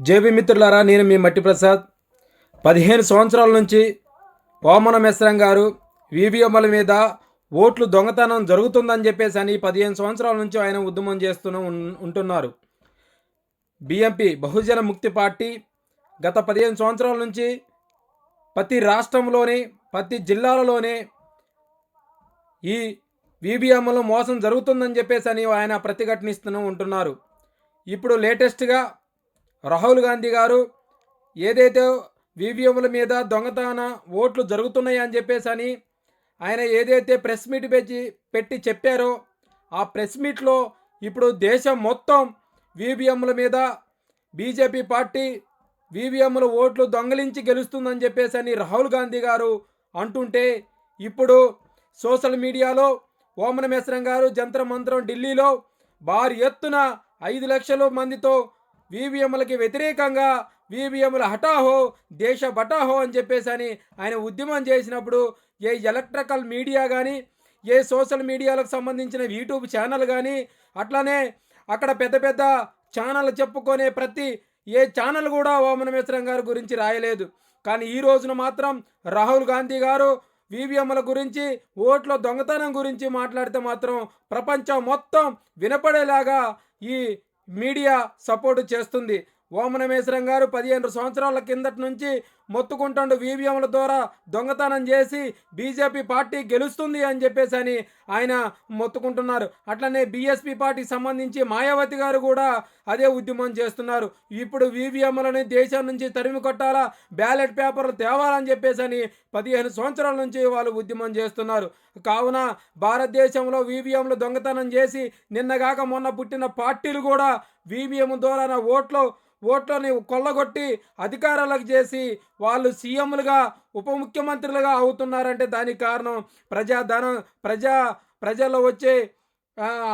JB మిత్రులారా నేను మీ మట్టి ప్రసాద్ పదిహేను సంవత్సరాల నుంచి ఓమన మెస్రం గారు వివిఎంల మీద ఓట్లు దొంగతనం జరుగుతుందని చెప్పేసి అని పదిహేను సంవత్సరాల నుంచి ఆయన ఉద్యమం చేస్తూనే ఉంటున్నారు. బిఎంపి బహుజన ముక్తి పార్టీ గత పదిహేను సంవత్సరాల నుంచి ప్రతి రాష్ట్రంలోని ప్రతి జిల్లాలలోనే ఈ వీబీఎంలో మోసం జరుగుతుందని చెప్పేసి అని ఆయన ప్రతిఘటనిస్తూనే ఉంటున్నారు. ఇప్పుడు లేటెస్ట్గా రాహుల్ గాంధీ గారు ఏదైతే వివిఎంల మీద దొంగతన ఓట్లు జరుగుతున్నాయి అని చెప్పేసి అని ఆయన ఏదైతే ప్రెస్ మీట్ పెట్టి పెట్టి చెప్పారో ఆ ప్రెస్ మీట్లో ఇప్పుడు దేశం మొత్తం వివిఎంల మీద బీజేపీ పార్టీ వివిఎంల ఓట్లు దొంగలించి గెలుస్తుందని చెప్పేసి అని రాహుల్ గాంధీ గారు అంటుంటే ఇప్పుడు సోషల్ మీడియాలో ఓమన మేశ్రం గారు జంత్ర మంత్రం ఢిల్లీలో భారీ ఎత్తున ఐదు లక్షల మందితో వీవీఎంలకి వ్యతిరేకంగా వీవీఎంల హఠాహో దేశ బటాహో అని చెప్పేసి అని ఆయన ఉద్యమం చేసినప్పుడు ఏ ఎలక్ట్రికల్ మీడియా కానీ ఏ సోషల్ మీడియాలకు సంబంధించిన యూట్యూబ్ ఛానల్ కానీ అట్లానే అక్కడ పెద్ద పెద్ద ఛానల్ చెప్పుకునే ప్రతి ఏ ఛానల్ కూడా ఓమన మిశ్రం గారి గురించి రాయలేదు. కానీ ఈ రోజున మాత్రం రాహుల్ గాంధీ గారు వీవీఎంల గురించి ఓట్ల దొంగతనం గురించి మాట్లాడితే మాత్రం ప్రపంచం మొత్తం వినపడేలాగా ఈ మీడియా సపోర్టు చేస్తుంది. ఓమనమేశ్వరం గారు పదిహేను సంవత్సరాల కిందటి నుంచి మొత్తుకుంటుండు వీవీఎంల ద్వారా దొంగతనం చేసి బీజేపీ పార్టీ గెలుస్తుంది అని చెప్పేసి అని ఆయన మొత్తుకుంటున్నారు. అట్లనే బీఎస్పీ పార్టీకి సంబంధించి మాయావతి గారు కూడా అదే ఉద్యమం చేస్తున్నారు. ఇప్పుడు వీవీఎంలని దేశం నుంచి తరిమి కొట్టాలా? బ్యాలెట్ పేపర్లు తేవాలని చెప్పేసి అని పదిహేను సంవత్సరాల నుంచి వాళ్ళు ఉద్యమం చేస్తున్నారు. కావున భారతదేశంలో వీవీఎంలు దొంగతనం చేసి నిన్నగాక మొన్న పుట్టిన పార్టీలు కూడా వీవీఎం ద్వారా ఓట్లో ఓట్లని కొల్లగొట్టి అధికారాలకు చేసి వాళ్ళు సీఎంలుగా ఉప ముఖ్యమంత్రులుగా అవుతున్నారంటే దానికి కారణం ప్రజాధనం ప్రజా ప్రజల్లో వచ్చే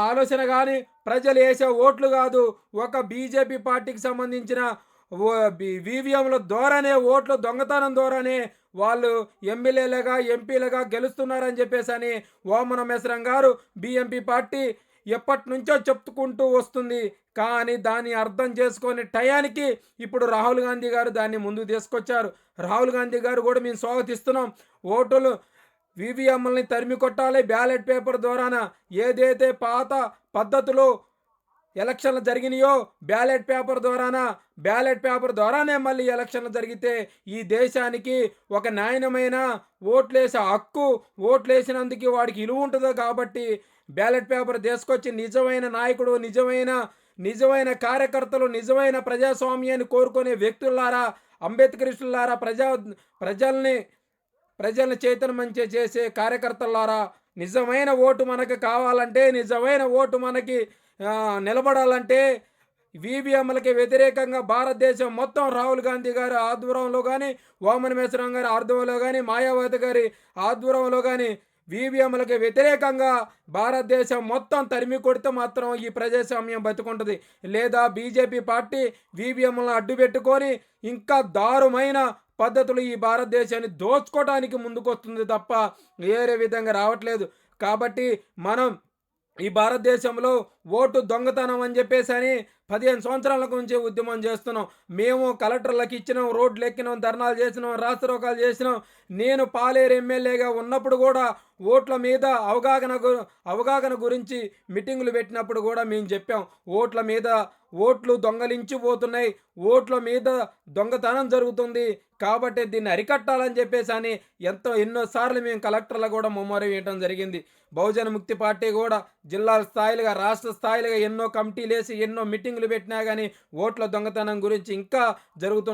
ఆలోచన కానీ ప్రజలు వేసే ఓట్లు కాదు. ఒక బీజేపీ పార్టీకి సంబంధించిన వివిఎంల ద్వారానే ఓట్లు దొంగతనం ద్వారానే వాళ్ళు ఎమ్మెల్యేలుగా ఎంపీలుగా గెలుస్తున్నారని చెప్పేసి అని ఓమన మెసరం గారు బీఎంపీ పార్టీ ఎప్పటి నుంచో చెప్పుకుంటూ వస్తుంది. కానీ దాన్ని అర్థం చేసుకొని టయానికి ఇప్పుడు రాహుల్ గాంధీ గారు దాన్ని ముందు తీసుకొచ్చారు. రాహుల్ గాంధీ గారు కూడా మేము స్వాగతిస్తున్నాం. ఓటులు వివిఎంఎల్ని తరిమి కొట్టాలి బ్యాలెట్ పేపర్ ద్వారాన. ఏదైతే పాత పద్ధతులు ఎలక్షన్లు జరిగినాయో బ్యాలెట్ పేపర్ ద్వారానా? బ్యాలెట్ పేపర్ ద్వారానే మళ్ళీ ఎలక్షన్లు జరిగితే ఈ దేశానికి ఒక న్యాయమైన ఓట్లేసే హక్కు ఓట్లేసినందుకు వాడికి ఇలువ ఉంటుందో కాబట్టి బ్యాలెట్ పేపర్ తీసుకొచ్చి నిజమైన నాయకుడు నిజమైన నిజమైన కార్యకర్తలు నిజమైన ప్రజాస్వామ్యాన్ని కోరుకునే వ్యక్తులారా అంబేద్కరిస్టులారా ప్రజా ప్రజల్ని ప్రజల్ని చైతన్యం చేసే కార్యకర్తలారా నిజమైన ఓటు మనకు కావాలంటే నిజమైన ఓటు మనకి నిలబడాలంటే వీవీఎంలకి వ్యతిరేకంగా భారతదేశం మొత్తం రాహుల్ గాంధీ గారి ఆధ్వర్యంలో కానీ వామన మేశ్వరం గారి ఆధ్వర్యంలో కానీ మాయావతి గారి ఆధ్వర్యంలో కానీ వీవీఎంలకి వ్యతిరేకంగా భారతదేశం మొత్తం తరిమి కొడితే మాత్రం ఈ ప్రజాస్వామ్యం బతుకుంటుంది. లేదా బీజేపీ పార్టీ వీవీఎంలను అడ్డు పెట్టుకొని ఇంకా దారుమైన పద్ధతులు ఈ భారతదేశాన్ని దోచుకోవడానికి ముందుకొస్తుంది తప్ప వేరే విధంగా రావట్లేదు. కాబట్టి మనం ఈ భారతదేశంలో ఓటు దొంగతనం అని చెప్పేసి అని పదిహేను సంవత్సరాల నుంచి ఉద్యమం చేస్తున్నాం. మేము కలెక్టర్లకు ఇచ్చినాం రోడ్లు ఎక్కినాం ధర్నాలు చేసినాం రాస్తరోకాలు చేసినాం. నేను పాలేరు ఎమ్మెల్యేగా ఉన్నప్పుడు కూడా ఓట్ల మీద అవగాహన గు- అవగాహన గురించి మీటింగులు పెట్టినప్పుడు కూడా మేము చెప్పాం. ఓట్ల మీద ఓట్లు దొంగలించిపోతున్నాయి ఓట్ల మీద దొంగతనం జరుగుతుంది. కాబట్టి దీన్ని అరికట్టాలని చెప్పేసి అని ఎంతో ఎన్నోసార్లు మేము కలెక్టర్లు కూడా ముమ్మరం వేయటం జరిగింది. బహుజన ముక్తి పార్టీ కూడా జిల్లా స్థాయిలుగా రాష్ట్ర స్థాయిలుగా ఎన్నో కమిటీలేసి ఎన్నో మీటింగులు పెట్టినా కానీ ఓట్ల దొంగతనం గురించి ఇంకా జరుగుతూ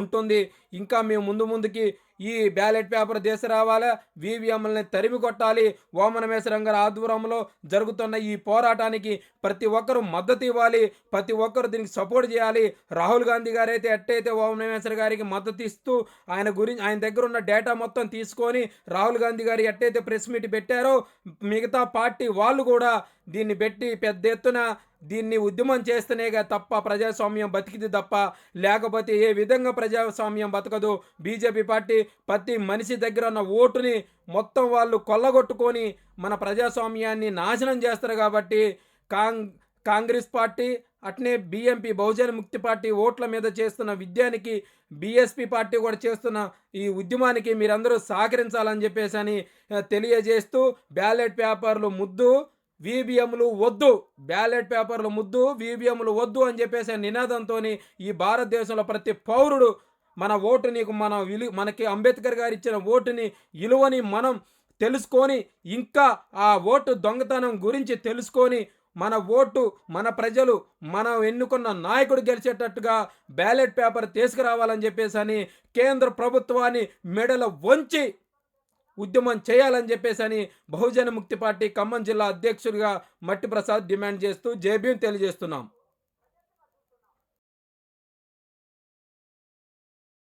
ఉంటుంది. ఇంకా మేము ముందు ముందుకి ఈ బ్యాలెట్ పేపర్ దేశ రావాలా? వీవీఎంలని తరిమి కొట్టాలి. ఓమనమేశ్వరం గారి ఆధ్వర్యంలో జరుగుతున్న ఈ పోరాటానికి ప్రతి ఒక్కరూ మద్దతు ఇవ్వాలి. ప్రతి ఒక్కరు దీనికి సపోర్ట్ చేయాలి. రాహుల్ గాంధీ గారు అయితే ఎట్టయితే ఓమనమేశ్వర గారికి మద్దతు ఇస్తూ ఆయన గురించి ఆయన దగ్గర ఉన్న డేటా మొత్తం తీసుకొని రాహుల్ గాంధీ గారు ఎట్టయితే ప్రెస్ మీట్ పెట్టారో మిగతా పార్టీ వాళ్ళు కూడా దీన్ని పెట్టి పెద్ద ఎత్తున దీన్ని ఉద్యమం చేస్తేనేగా తప్ప ప్రజాస్వామ్యం బతికింది తప్ప లేకపోతే ఏ విధంగా ప్రజాస్వామ్యం బతకదు? బీజేపీ పార్టీ ప్రతి మనిషి దగ్గర ఉన్న ఓటుని మొత్తం వాళ్ళు కొల్లగొట్టుకొని మన ప్రజాస్వామ్యాన్ని నాశనం చేస్తారు కాబట్టి కాంగ్ కాంగ్రెస్ పార్టీ అట్నే బీఎంపీ బహుజన ముక్తి పార్టీ ఓట్ల మీద చేస్తున్న విద్యానికి బీఎస్పీ పార్టీ కూడా చేస్తున్న ఈ ఉద్యమానికి మీరందరూ సహకరించాలని చెప్పేసి అని తెలియజేస్తూ బ్యాలెట్ పేపర్లు ముద్దు వీబీఎంలు వద్దు. బ్యాలెట్ పేపర్లు ముద్దు వీబీఎంలు వద్దు అని చెప్పేసి నినాదంతో ఈ భారతదేశంలో ప్రతి పౌరుడు మన ఓటు నీకు మన విలు మనకి అంబేద్కర్ గారు ఇచ్చిన ఓటుని విలువని మనం తెలుసుకొని ఇంకా ఆ ఓటు దొంగతనం గురించి తెలుసుకొని మన ఓటు మన ప్రజలు మనం ఎన్నుకున్న నాయకుడు గెలిచేటట్టుగా బ్యాలెట్ పేపర్ తీసుకురావాలని చెప్పేసి అని కేంద్ర ప్రభుత్వాన్ని మెడల వంచి ఉద్యమం చేయాలని చెప్పేసి అని బహుజన ముక్తి పార్టీ ఖమ్మం జిల్లా అధ్యక్షుడిగా మట్టి ప్రసాద్ డిమాండ్ చేస్తూ జేబీ తెలియజేస్తున్నాం.